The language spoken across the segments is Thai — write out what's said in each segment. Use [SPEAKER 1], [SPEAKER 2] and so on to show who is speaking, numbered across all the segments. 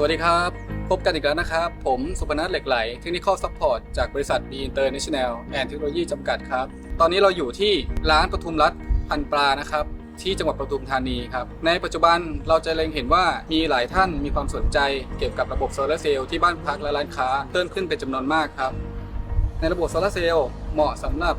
[SPEAKER 1] สวัสดีครับ พบกันอีกแล้วนะครับ ผมสุพนัทเหล็กไหลเทคนิคอลซัพพอร์ตจากบริษัท B International and Technology จำกัดครับ ตอนนี้เราอยู่ที่ร้านปทุมรัฐพันปลานะครับ ที่จังหวัดปทุมธานีครับ ในปัจจุบันเราจะเล็งเห็นว่ามีหลายท่านมีความสนใจเกี่ยวกับระบบโซลาร์เซลล์ที่บ้านพักและร้านค้าเพิ่มขึ้นเป็นจำนวนมากครับ ในระบบโซลาร์เซลล์เหมาะสำหรับ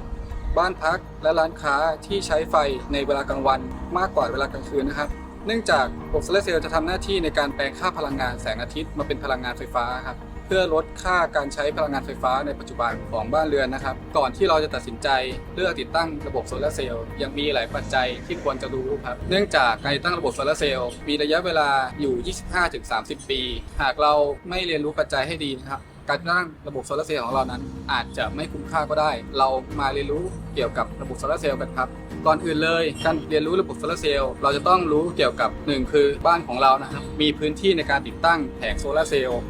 [SPEAKER 1] บ้านพักและร้านค้าที่ใช้ไฟในเวลากลางวันมากกว่าเวลากลางคืนนะครับ เนื่องจากระบบโซลาร์เซลล์จะทำหน้าที่ในการแปลงค่าพลังงานแสงอาทิตย์มาเป็นพลังงานไฟฟ้าครับเพื่อลดค่าการใช้พลังงานไฟฟ้าในปัจจุบันของบ้านเรือนนะครับ ก่อนที่เราจะตัดสินใจเลือกติดตั้งระบบโซลาร์เซลล์ยังมีหลายปัจจัยที่ควรจะรู้ครับ เนื่องจากการติดตั้งระบบโซลาร์เซลล์มีระยะเวลาอยู่ 25-30 ปี หากเราไม่เรียนรู้ปัจจัยให้ดีนะครับ การตั้งระบบโซลาร์เซลล์ของเรานั้น อาจจะไม่คุ้มค่าก็ได้ เรามาเรียนรู้เกี่ยวกับระบบโซลาร์เซลล์กันครับก่อนอื่นเลยการเรียนรู้ระบบโซลาร์เซลล์เราจะต้องรู้เกี่ยวกับ 1 คือบ้านของเรานะครับมีพื้นที่ในการติดตั้งแผงโซลาร์เซลล์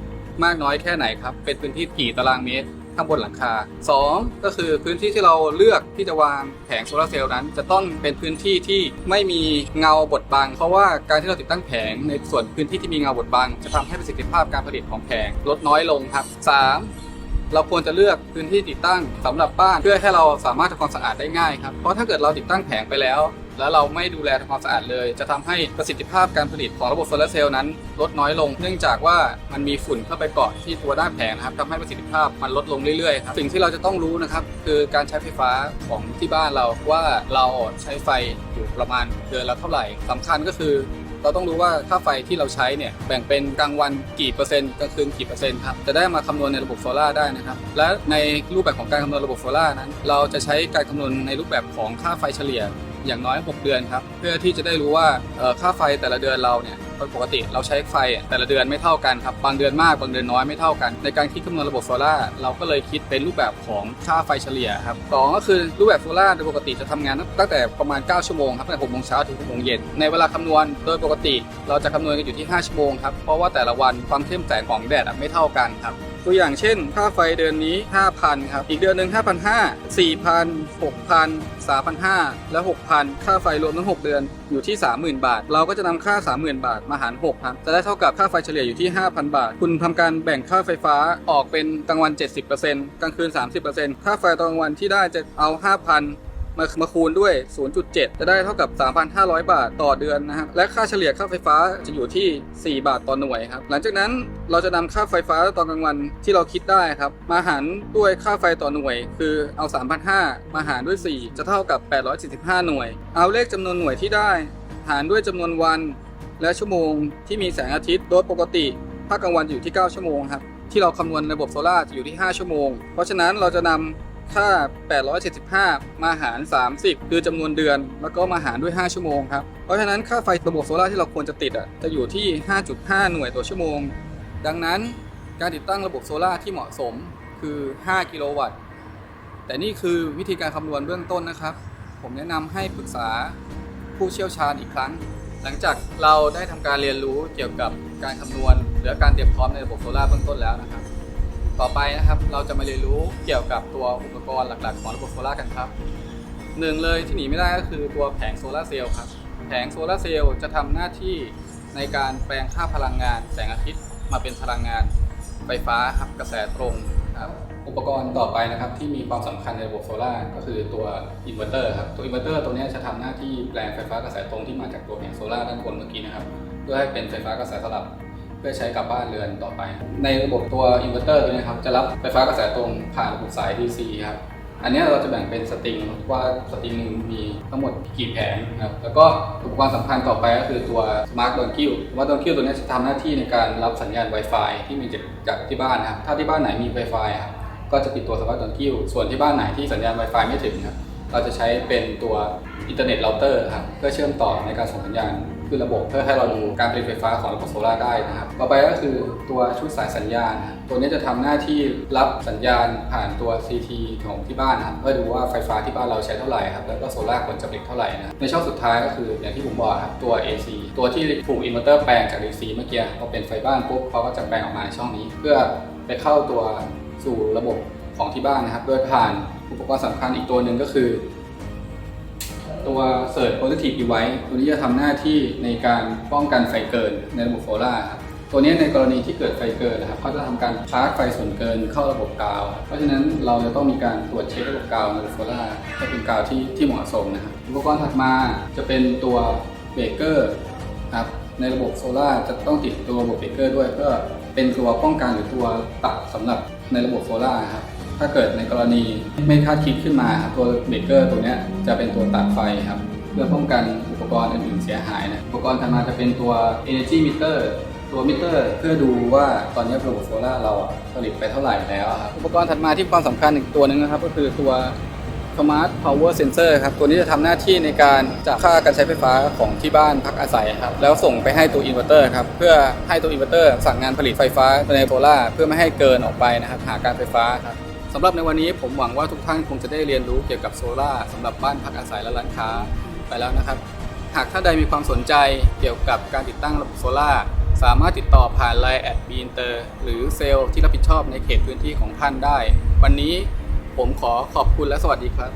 [SPEAKER 1] มากน้อยแค่ไหนครับเป็นพื้นที่กี่ตารางเมตร ข้างบนหลังคา 2 ก็คือพื้นที่ที่เราเลือกที่จะวางแผงโซลาร์เซลล์นั้น จะต้องเป็นพื้นที่ที่ไม่มีเงาบดบัง เพราะว่าการที่เราติดตั้งแผงในส่วนพื้นที่ที่มีเงาบดบัง จะทำให้ประสิทธิภาพการผลิตของแผงลดน้อยลงครับ 3 เราควรจะเลือกพื้นที่ติดตั้งสำหรับบ้านเพื่อให้เราสามารถทำความสะอาดได้ง่ายครับ เพราะถ้าเกิดเราติดตั้งแผงไปแล้ว แล้วเราไม่ดูแลทำความสะอาดเลย จะทำให้ประสิทธิภาพการผลิตของระบบโซลาร์เซลล์นั้น ลดน้อยลง เนื่องจากว่ามันมีฝุ่นเข้าไปเกาะที่ตัวด้านแผงนะครับทำให้ประสิทธิภาพมันลดลงเรื่อยๆครับสิ่งที่เราจะต้องรู้นะครับคือการใช้ไฟฟ้าของที่บ้านเราว่าเราใช้ไฟอยู่ประมาณเดือนละเท่าไหร่สำคัญก็คือเราต้องรู้ว่าค่าไฟที่เราใช้เนี่ยแบ่งเป็นกลางวันกี่เปอร์เซ็นต์กลางคืนกี่เปอร์เซ็นต์ครับจะได้มาคำนวณในระบบโซลาร์ได้นะครับและในรูปแบบของการคำนวณระบบโซลาร์นั้น เราจะใช้การคำนวณในรูปแบบของค่าไฟเฉลี่ยอย่างน้อย 6 เดือนครับ เพื่อที่จะได้รู้ว่าค่าไฟแต่ละเดือนเราเนี่ยโดยปกติเราใช้ไฟแต่ละเดือนไม่เท่ากันครับบางเดือนมากบางเดือนน้อยไม่เท่ากัน ในการคิดคำนวณระบบโซล่าเราก็เลยคิดเป็นรูปแบบของค่าไฟเฉลี่ยครับสองก็คือรูปแบบโซล่าโดยปกติจะทำงานตั้งแต่ประมาณ 9 ชั่วโมงครับตั้งแต่6โมงเช้าถึง6โมงเย็นในเวลาคำนวณโดยปกติ เราจะคำนวณกันอยู่ที่ 5 ชั่วโมงครับเพราะว่าแต่ละวันความเข้มแสงของแดดไม่เท่ากันครับ ตัวอย่างเช่น ค่าไฟเดือนนี้ 5,000 ครับ อีกเดือนหนึ่ง5,500 4,000 6,000 3,500 และ 6,000 ค่าไฟรวมทั้ง 6 เดือนอยู่ที่ 30,000 บาท เราก็จะนำค่า 30,000 บาทมาหาร 6 ครับ จะได้เท่ากับค่าไฟเฉลี่ยอยู่ที่ 5,000 บาท คุณทำการแบ่งค่าไฟฟ้าออกเป็นกลางวัน 70%กลางคืน 30%ค่าไฟตอนกลางวันที่ได้จะเอา 5,000 มามาคูณด้วย 0.7 จะได้เท่ากับ 3,500 บาทต่อเดือนนะครับและค่าเฉลี่ยค่าไฟฟ้าจะอยู่ที่ 4 บาทต่อหน่วยครับหลังจากนั้นเราจะนำค่าไฟฟ้าตอนกลางวันที่เราคิดได้ครับมาหารด้วยค่าไฟต่อหน่วย คือเอา 3,500 มาหารด้วย 4 จะเท่ากับ845หน่วย เอาเลขจำนวนหน่วยที่ได้ หารด้วยจำนวนวันและชั่วโมงที่มีแสงอาทิตย์โดยปกติภาคกลางวันจะอยู่ที่ 9 ชั่วโมงครับที่เราคำนวณระบบโซลาร์จะอยู่ที่ 5 ชั่วโมง เพราะฉะนั้นเราจะนำ ค่า875 มาหาร 30 คือจำนวนเดือน แล้วก็มาหารด้วย 5 ชั่วโมงครับ เพราะฉะนั้นค่าไฟระบบโซลาร์ที่เราควรจะติดอะจะอยู่ที่ 5.5 หน่วยต่อชั่วโมง ดังนั้นการติดตั้งระบบโซลาร์ที่เหมาะสมคือ 5 กิโลวัตต์ แต่นี่คือวิธีการคำนวณเบื้องต้นนะครับ ผมแนะนำให้ปรึกษาผู้เชี่ยวชาญอีกครั้ง หลังจากเราได้ทำการเรียนรู้เกี่ยวกับการคำนวณ หรือการเตรียมพร้อมในระบบโซลาร์เบื้องต้นแล้วนะครับ ต่อไปนะครับเราจะมาเรียนรู้เกี่ยวกับตัวอุปกรณ์หลักๆ ของระบบโซลาร์กันครับหนึ่งเลยที่หนีไม่ได้ก็คือตัวแผงโซลาเซลล์ครับแผงโซลาเซลล์จะทำหน้าที่ในการแปลงค่าพลังงานแสงอาทิตย์มาเป็นพลังงานไฟฟ้าครับกระแสตรงครับอุปกรณ์ต่อไปนะครับที่มีความสำคัญในระบบโซลาร์ก็คือตัวอินเวอร์เตอร์ครับตัวอินเวอร์เตอร์ตัวนี้จะทำหน้าที่แปลงไฟฟ้ากระแสตรงที่มาจากตัวแผงโซลาร์ด้านบนเมื่อกี้นะครับเพื่อให้เป็นไฟฟ้ากระแสสลับ เพื่อใช้กับบ้านเรือนต่อไป ในระบบตัวอินเวอร์เตอร์ตัวนี้ครับจะรับไฟฟ้ากระแสตรงผ่านระบบสาย DC ครับอันนี้เราจะแบ่งเป็นสตริงว่าสตริงหนึ่งมีทั้งหมดกี่แผงครับแล้วก็อุปกรณ์สำคัญต่อไปก็คือตัว Smart d o n k i l Smart d o n k i l ตัวนี้จะทำหน้าที่ในการรับสัญญาณ Wi-Fi ที่มีจากที่บ้านนะครับถ้าที่บ้านไหนมี Wi-Fi ครับก็จะติดตัว Smart d o n k i l ส่วนที่บ้านไหนที่สัญญาณ Wi-Fi ไม่ถึงครับเราจะใช้เป็นตัวอินเทอร์เน็ตเราเตอร์ครับเพื่อเชื่อมต่อในการส่งสัญญาณ ขึ้นระบบเพื่อให้เราดูการผลิตไฟฟ้าของระบบโซลาร์ได้นะครับต่อไปก็คือตัวชุดสายสัญญาณ ตัวนี้จะทำหน้าที่รับสัญญาณผ่านตัว CT ของที่บ้านนะครับเพื่อดูว่าไฟฟ้าที่บ้านเราใช้เท่าไหร่ครับแล้วก็โซลาร์ควรจะผลิตเท่าไหร่นะในช่องสุดท้ายก็คืออย่างที่ผมบอกครับตัว AC ตัวที่ถูกอินเวอร์เตอร์แปลงจาก DC เมื่อกี้พอเป็นไฟบ้านปุ๊บเขาก็จะแปลงออกมาในช่องนี้ เพื่อไปเข้าตัวสู่ระบบของที่บ้านนะครับ โดยผ่านอุปกรณ์สำคัญอีกตัวหนึ่งก็คือ ตัว Surge Positive Device ตัวนี้จะทำหน้าที่ในการป้องกันไฟเกินในระบบโซล่าครับตัวนี้ในกรณีที่เกิดไฟเกินนะครับเขาจะทำการชาร์จไฟส่วนเกินเข้าระบบกาว เพราะฉะนั้นเราจะต้องมีการตรวจเช็คระบบกาวในระบบโซล่าให้เป็นกาวที่ที่เหมาะสมนะครับอุปกรณ์ถัดมาจะเป็นตัวเบรกเกอร์ครับในระบบโซล่าจะต้องติดตัวระบบเบรกเกอร์ด้วยเพื่อเป็นตัวป้องกันหรือตัวตัดสำหรับในระบบโซล่าครับ ถ้าเกิดในกรณีไม่คาดคิดขึ้นมาครับตัวเบรกเกอร์ตัวนี้จะเป็นตัวตัดไฟครับเพื่อป้องกันอุปกรณ์อื่นๆเสียหายนะอุปกรณ์ถัดมาจะเป็นตัว energy meter ตัวมิเตอร์เพื่อดูว่าตอนนี้ระบบโซล่าเราอะผลิตไปเท่าไหร่แล้วครับอุปกรณ์ถัดมาที่ความสำคัญอีกตัวหนึ่งนะครับ ก็คือตัว Smart Power Sensor ครับ ตัวนี้จะทำหน้าที่ในการจับค่าการใช้ไฟฟ้าของที่บ้านพักอาศัยครับ แล้วส่งไปให้ตัวอินเวอร์เตอร์ครับ เพื่อให้ตัวอินเวอร์เตอร์สั่งงานผลิตไฟฟ้าในโซล่าเพื่อไม่ให้เกินออกไปนะครับหาการไฟฟ้าครับ สำหรับในวันนี้ผมหวังว่าทุกท่านคงจะได้เรียนรู้เกี่ยวกับโซล่าสำหรับบ้านพักอาศัยและร้านค้าไปแล้วนะครับ หากท่านใดมีความสนใจเกี่ยวกับการติดตั้งระบบโซล่าสามารถติดต่อผ่านไลน์แอดบีนเตอร์หรือเซลล์ที่รับผิดชอบในเขตพื้นที่ของท่านได้ วันนี้ผมขอขอบคุณและสวัสดีครับ